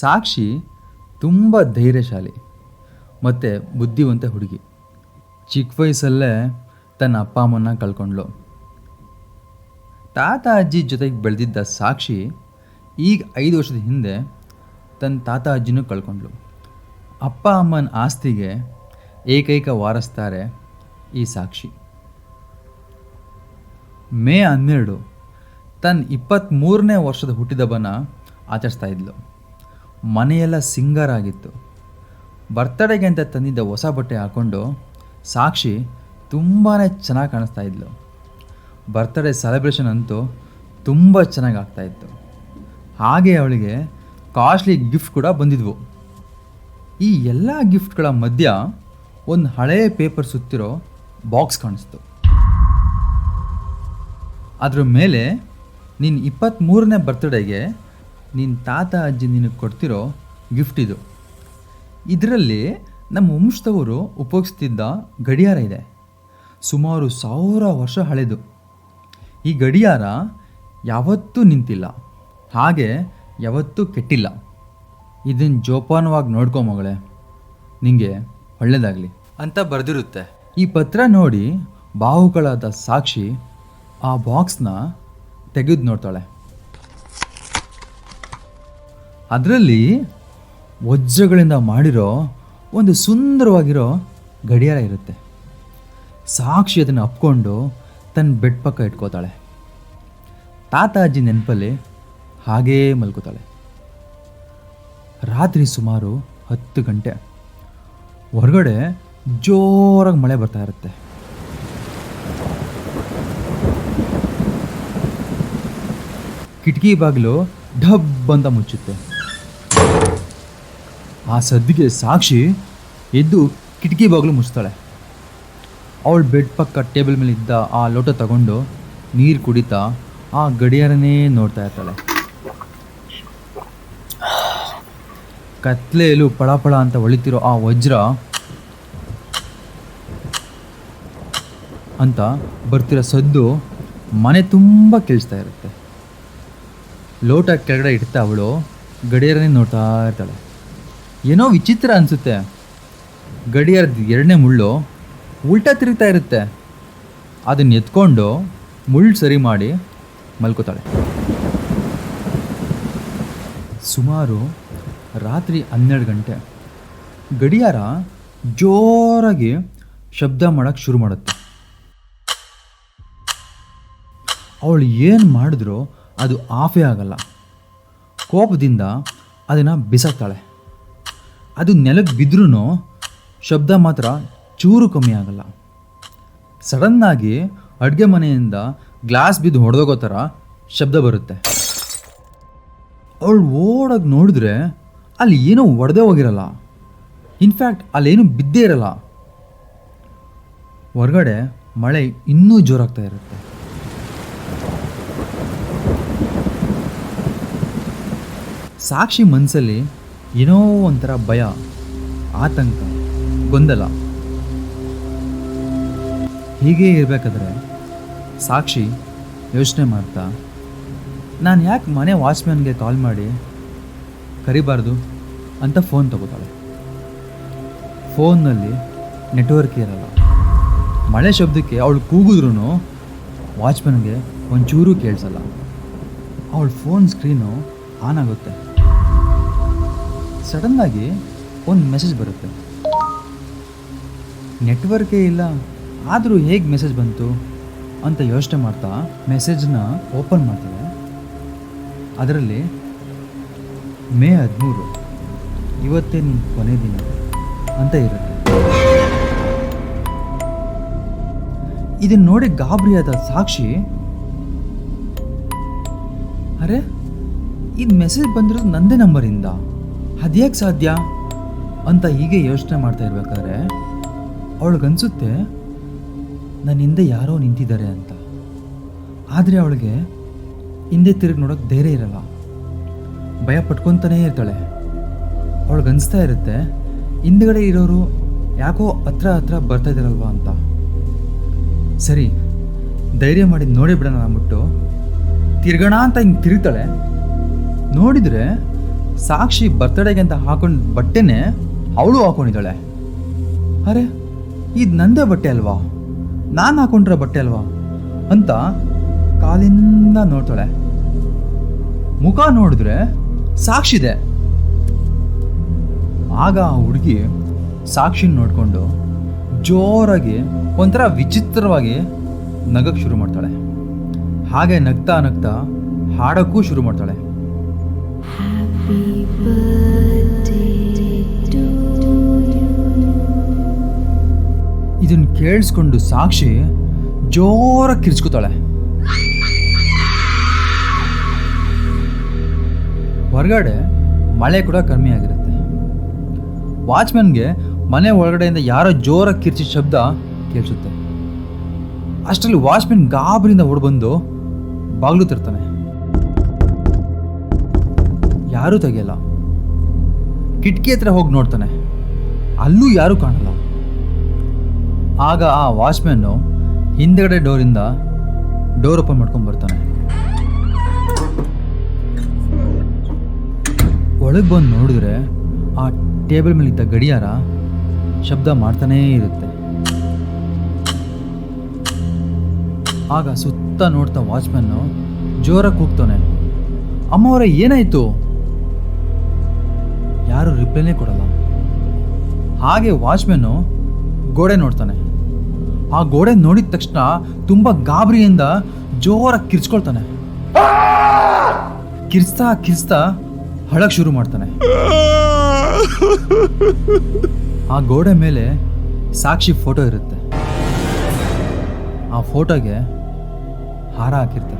ಸಾಕ್ಷಿ ತುಂಬ ಧೈರ್ಯಶಾಲಿ, ಮತ್ತು ಬುದ್ಧಿವಂತ ಹುಡುಗಿ. ಚಿಕ್ಕ ವಯಸ್ಸಲ್ಲೇ ತನ್ನ ಅಪ್ಪ ಅಮ್ಮನ ಕಳ್ಕೊಂಡ್ಳು. ತಾತ ಅಜ್ಜಿ ಜೊತೆಗೆ ಬೆಳೆದಿದ್ದ ಸಾಕ್ಷಿ ಈಗ ಐದು ವರ್ಷದ ಹಿಂದೆ ತನ್ನ ತಾತ ಅಜ್ಜಿನೂ ಕಳ್ಕೊಂಡ್ಳು. ಅಪ್ಪ ಅಮ್ಮನ ಆಸ್ತಿಗೆ ಏಕೈಕ ವಾರಸ್ತಾರೆ ಈ ಸಾಕ್ಷಿ. ಮೇ ಹನ್ನೆರಡು ತನ್ನ ಇಪ್ಪತ್ತ್ಮೂರನೇ ವರ್ಷದ ಹುಟ್ಟಿದಬ್ಬನ ಆಚರಿಸ್ತಾ ಇದ್ಲು. ಮನೆಯೆಲ್ಲ ಸಿಂಗರ್ ಆಗಿತ್ತು. ಬರ್ತಡೆಗೆ ಅಂತ ತಂದಿದ್ದ ಹೊಸ ಬಟ್ಟೆ ಹಾಕ್ಕೊಂಡು ಸಾಕ್ಷಿ ತುಂಬಾ ಚೆನ್ನಾಗಿ ಕಾಣಿಸ್ತಾ ಇದ್ಲು. ಬರ್ತ್ಡೇ ಸೆಲೆಬ್ರೇಷನ್ ಅಂತೂ ತುಂಬ ಚೆನ್ನಾಗಿ ಆಗ್ತಾ ಇತ್ತು. ಹಾಗೆ ಅವಳಿಗೆ ಕಾಸ್ಟ್ಲಿ ಗಿಫ್ಟ್ ಕೂಡ ಬಂದಿದ್ವು. ಈ ಎಲ್ಲ ಗಿಫ್ಟ್ಗಳ ಮಧ್ಯ ಒಂದು ಹಳೆಯ ಪೇಪರ್ ಸುತ್ತಿರೋ ಬಾಕ್ಸ್ ಕಾಣಿಸ್ತು. ಅದ್ರ ಮೇಲೆ ನಿನ್ನ ಇಪ್ಪತ್ತ್ಮೂರನೇ ಬರ್ತ್ಡೇಗೆ ನಿನ್ನ ತಾತ ಅಜ್ಜಿ ನಿನಗೆ ಕೊಡ್ತಿರೋ ಗಿಫ್ಟ್ ಇದು. ಇದರಲ್ಲಿ ನಮ್ಮ ವಂಶದವರು ಉಪಯೋಗಿಸ್ತಿದ್ದ ಗಡಿಯಾರ ಇದೆ. ಸುಮಾರು ಸಾವಿರ ವರ್ಷ ಹಳೆದು. ಈ ಗಡಿಯಾರ ಯಾವತ್ತೂ ನಿಂತಿಲ್ಲ. ಹಾಗೆ ಯಾವತ್ತೂ ಕೆಟ್ಟಿಲ್ಲ. ಇದನ್ನು ಜೋಪಾನವಾಗಿ ನೋಡ್ಕೊ ಮಗಳೇ. ನಿಂಗೆ ಒಳ್ಳೆಯದಾಗಲಿ ಅಂತ ಬರೆದಿರುತ್ತೆ. ಈ ಪತ್ರ ನೋಡಿ ಬಾಹುಗಳಾದ ಸಾಕ್ಷಿ ಆ ಬಾಕ್ಸ್ನ ತೆಗೆದು ನೋಡ್ತಾಳೆ. ಅದರಲ್ಲಿ ವಜ್ರಗಳಿಂದ ಮಾಡಿರೋ ಒಂದು ಸುಂದರವಾಗಿರೋ ಗಡಿಯಾರ ಇರುತ್ತೆ. ಸಾಕ್ಷಿ ಅದನ್ನು ಅಪ್ಕೊಂಡು ತನ್ನ ಬೆಡ್ ಪಕ್ಕ ಇಟ್ಕೋತಾಳೆ. ತಾತ ಅಜ್ಜಿ ನೆನಪಲ್ಲಿ ಹಾಗೇ ಮಲ್ಕೋತಾಳೆ. ರಾತ್ರಿ ಸುಮಾರು ಹತ್ತು ಗಂಟೆ. ಹೊರಗಡೆ ಜೋರಾಗಿ ಮಳೆ ಬರ್ತಾ ಇರುತ್ತೆ. ಕಿಟಕಿ ಬಾಗಿಲು ಢಬ್ ಅಂತ ಮುಚ್ಚುತ್ತೆ. ಆ ಸದ್ದಿಗೆ ಸಾಕ್ಷಿ ಎದ್ದು ಕಿಟಕಿ ಬಾಗಿಲು ಮುಚ್ತಾಳೆ. ಅವಳು ಬೆಡ್ ಪಕ್ಕ ಟೇಬಲ್ ಮೇಲೆ ಇದ್ದ ಆ ಲೋಟ ತಗೊಂಡು ನೀರು ಕುಡಿತಾ ಆ ಗಡಿಯಾರನೇ ನೋಡ್ತಾ ಇರ್ತಾಳೆ. ಕತ್ಲೆಯಲ್ಲೂ ಪಳಪಳ ಅಂತ ಒಳಿತಿರೋ ಆ ವಜ್ರ ಅಂತ ಬರ್ತಿರೋ ಸದ್ದು ಮನೆ ತುಂಬ ಕೇಳಿಸ್ತಾ ಇರುತ್ತೆ. ಲೋಟ ಕೆಳಗಡೆ ಇಡ್ತಾ ಅವಳು ಗಡಿಯಾರನೇ ನೋಡ್ತಾ ಇರ್ತಾಳೆ. ಏನೋ ವಿಚಿತ್ರ ಅನಿಸುತ್ತೆ. ಗಡಿಯಾರದ ಎರಡನೇ ಮುಳ್ಳು ಉಲ್ಟಾ ತಿರುಗ್ತಾ ಇರುತ್ತೆ. ಅದನ್ನ ಎತ್ಕೊಂಡು ಮುಳ್ಳು ಸರಿ ಮಾಡಿ ಮಲ್ಕೋತಾಳೆ. ಸುಮಾರು ರಾತ್ರಿ ಹನ್ನೆರಡು ಗಂಟೆ. ಗಡಿಯಾರ ಜೋರಾಗಿ ಶಬ್ದ ಮಾಡೋಕ್ಕೆ ಶುರು ಮಾಡುತ್ತೆ. ಅವಳು ಏನು ಮಾಡಿದ್ರೂ ಅದು ಆಫೇ ಆಗಲ್ಲ. ಕೋಪದಿಂದ ಅದನ್ನು ಬಿಸಾಕ್ತಾಳೆ. ಅದು ನೆಲಕ್ಕೆ ಬಿದ್ರೂ ಶಬ್ದ ಮಾತ್ರ ಚೂರು ಕಮ್ಮಿ ಆಗಲ್ಲ. ಸಡನ್ನಾಗಿ ಅಡುಗೆ ಮನೆಯಿಂದ ಗ್ಲಾಸ್ ಬಿದ್ದು ಹೊಡೆದೋಗೋ ಥರ ಶಬ್ದ ಬರುತ್ತೆ. ಅವಳು ಓಡೋಗಿ ನೋಡಿದ್ರೆ ಅಲ್ಲಿ ಏನೋ ಒಡೆದೇ ಹೋಗಿರಲ್ಲ. ಇನ್ಫ್ಯಾಕ್ಟ್ ಅಲ್ಲೇನು ಬಿದ್ದೇ ಇರಲ್ಲ. ಹೊರಗಡೆ ಮಳೆ ಇನ್ನೂ ಜೋರಾಗ್ತಾ ಇರುತ್ತೆ. ಸಾಕ್ಷಿ ಮನಸ್ಸಲ್ಲಿ ಏನೋ ಒಂಥರ ಭಯ, ಆತಂಕ, ಗೊಂದಲ. ಹೀಗೆ ಇರಬೇಕಾದ್ರೆ ಸಾಕ್ಷಿ ಯೋಚನೆ ಮಾಡ್ತಾ, ನಾನು ಯಾಕೆ ಮನೆ ವಾಚ್ಮ್ಯಾನ್ಗೆ ಕಾಲ್ ಮಾಡಿ ಕರಿಬಾರ್ದು ಅಂತ ಫೋನ್ ತಗೋತಾಳೆ? ಫೋನ್ನಲ್ಲಿ ನೆಟ್ವರ್ಕ್ ಇರಲ್ಲ. ಮಳೆ ಶಬ್ದಕ್ಕೆ ಅವಳು ಕೂಗಿದ್ರೂ ವಾಚ್ಮ್ಯಾನ್ಗೆ ಒಂಚೂರು ಕೇಳಿಸಲ್ಲ. ಅವಳ ಫೋನ್ ಸ್ಕ್ರೀನು ಆನ್ ಆಗುತ್ತೆ. ಸಡನ್ನಾಗಿ ಒಂದು ಮೆಸೇಜ್ ಬರುತ್ತೆ. ನೆಟ್ವರ್ಕೇ ಇಲ್ಲ, ಆದರೂ ಹೇಗೆ ಮೆಸೇಜ್ ಬಂತು ಅಂತ ಯೋಚನೆ ಮಾಡ್ತಾ ಮೆಸೇಜ್ನ ಓಪನ್ ಮಾಡ್ತೀನಿ ಅದರಲ್ಲಿ ಮೇ ಹದಿಮೂರು ಇವತ್ತೇ ನಿನ್ನ ಕೊನೆ ದಿನ ಅಂತ ಇರುತ್ತೆ. ಇದನ್ನ ನೋಡಿ ಗಾಬರಿಯಾದ ಸಾಕ್ಷಿ, ಅರೆ ಇದು ಮೆಸೇಜ್ ಬಂದಿರೋದು ನಂದೇ ನಂಬರಿಂದ? ಅದ್ಯಾಕೆ ಸಾಧ್ಯ? ಅಂತ ಹೀಗೆ ಯೋಚನೆ ಮಾಡ್ತಾ ಇರ್ಬೇಕಾದ್ರೆ ಅವಳಿಗನ್ಸುತ್ತೆ ನನ್ನ ಹಿಂದೆ ಯಾರೋ ನಿಂತಿದ್ದಾರೆ ಅಂತ. ಆದರೆ ಅವಳಿಗೆ ಹಿಂದೆ ತಿರುಗಿ ನೋಡೋಕೆ ಧೈರ್ಯ ಇರಲ್ಲ. ಭಯ ಪಟ್ಕೊತಾನೇ ಇರ್ತಾಳೆ. ಅವಳಿಗನ್ಸ್ತಾ ಇರುತ್ತೆ, ಹಿಂದ್ಗಡೆ ಇರೋರು ಯಾಕೋ ಹತ್ರ ಹತ್ರ ಬರ್ತಾ ಇದ್ದಾರಲ್ವ ಅಂತ. ಸರಿ, ಧೈರ್ಯ ಮಾಡಿ ನೋಡೇ ಬಿಡೋಣ ಅಂದ್ಬಿಟ್ಟು, ತಿರ್ಗೋಣ ಅಂತ ಹಿಂಗೆ ತಿರುಗ್ತಾಳೆ. ನೋಡಿದರೆ ಸಾಕ್ಷಿ ಬರ್ತ್ಡೇಗೆ ಅಂತ ಹಾಕೊಂಡು ಬಟ್ಟೆನೆ ಅವಳು ಹಾಕೊಂಡಿದ್ದಾಳೆ. ಅರೆ, ಇದು ನಂದೇ ಬಟ್ಟೆ ಅಲ್ವಾ? ನಾನು ಹಾಕೊಂಡಿರೋ ಬಟ್ಟೆ ಅಲ್ವಾ? ಅಂತ ಕಾಲಿಂದ ನೋಡ್ತಾಳೆ. ಮುಖ ನೋಡಿದ್ರೆ ಸಾಕ್ಷಿದೆ ಆಗ ಆ ಹುಡುಗಿ ಸಾಕ್ಷಿನ ನೋಡಿಕೊಂಡು ಜೋರಾಗಿ ಒಂಥರ ವಿಚಿತ್ರವಾಗಿ ನಗಕ್ಕೆ ಶುರು ಮಾಡ್ತಾಳೆ. ಹಾಗೆ ನಗ್ತಾ ನಗ್ತಾ ಹಾಡೋಕ್ಕೂ ಶುರು ಮಾಡ್ತಾಳೆ. ಇದನ್ನ ಕೇಳಿಸ್ಕೊಂಡು ಸಾಕ್ಷಿ ಜೋರ ಕಿರ್ಚ್ಕೋತಾಳೆ. ಹೊರಗಡೆ ಮಳೆ ಕೂಡ ಕಮ್ಮಿ ಆಗಿರುತ್ತೆ. ವಾಚ್ಮನ್ಗೆ ಮನೆ ಒಳಗಡೆಯಿಂದ ಯಾರೋ ಜೋರ ಕಿರ್ಚಿದ ಶಬ್ದ ಕೇಳಿಸುತ್ತೆ. ಅಷ್ಟರಲ್ಲಿ ವಾಚ್ಮನ್ ಗಾಬರಿಯಿಂದ ಓಡ್ಬಂದು ಬಾಗ್ಲು ತರ್ತಾನೆ. ಯಾರೂ ತೆಗೆಯಲ್ಲ. ಕಿಟಕಿ ಹತ್ರ ಹೋಗಿ ನೋಡ್ತಾನೆ. ಅಲ್ಲೂ ಯಾರೂ ಕಾಣಲ್ಲ. ಆಗ ಆ ವಾಚ್ಮ್ಯಾನು ಹಿಂದೆಗಡೆ ಡೋರಿಂದ ಡೋರ್ ಓಪನ್ ಮಾಡ್ಕೊಂಡು ಬರ್ತಾನೆ. ಒಳಗೆ ಬಂದು ನೋಡಿದ್ರೆ ಆ ಟೇಬಲ್ ಮೇಲಿದ್ದ ಗಡಿಯಾರ ಶಬ್ದ ಮಾಡ್ತಾನೇ ಇರುತ್ತೆ. ಆಗ ಸುತ್ತ ನೋಡ್ತಾ ವಾಚ್ಮ್ಯಾನು ಜೋರಾಗಿ ಕೂಗ್ತಾನೆ. ಅಮ್ಮವರ, ಏನಾಯ್ತು? ಯಾರು ರಿಪ್ಲೈನೇ ಕೊಡಲ್ಲ. ಹಾಗೆ ವಾಚ್ಮ್ಯಾನು ಗೋಡೆ ನೋಡ್ತಾನೆ. ಆ ಗೋಡೆ ನೋಡಿದ ತಕ್ಷಣ ತುಂಬಾ ಗಾಬರಿಯಿಂದ ಜೋರಾಗಿ ಕಿರ್ಚ್ಕೊಳ್ತಾನೆ. ಕಿರ್ಚ್ತಾ ಕಿರ್ಚ್ತಾ ಹಳಕ್ ಶುರು ಮಾಡ್ತಾನೆ. ಆ ಗೋಡೆ ಮೇಲೆ ಸಾಕ್ಷಿ ಫೋಟೋ ಇರುತ್ತೆ. ಆ ಫೋಟೋಗೆ ಹಾರ ಹಾಕಿರ್ತಾನೆ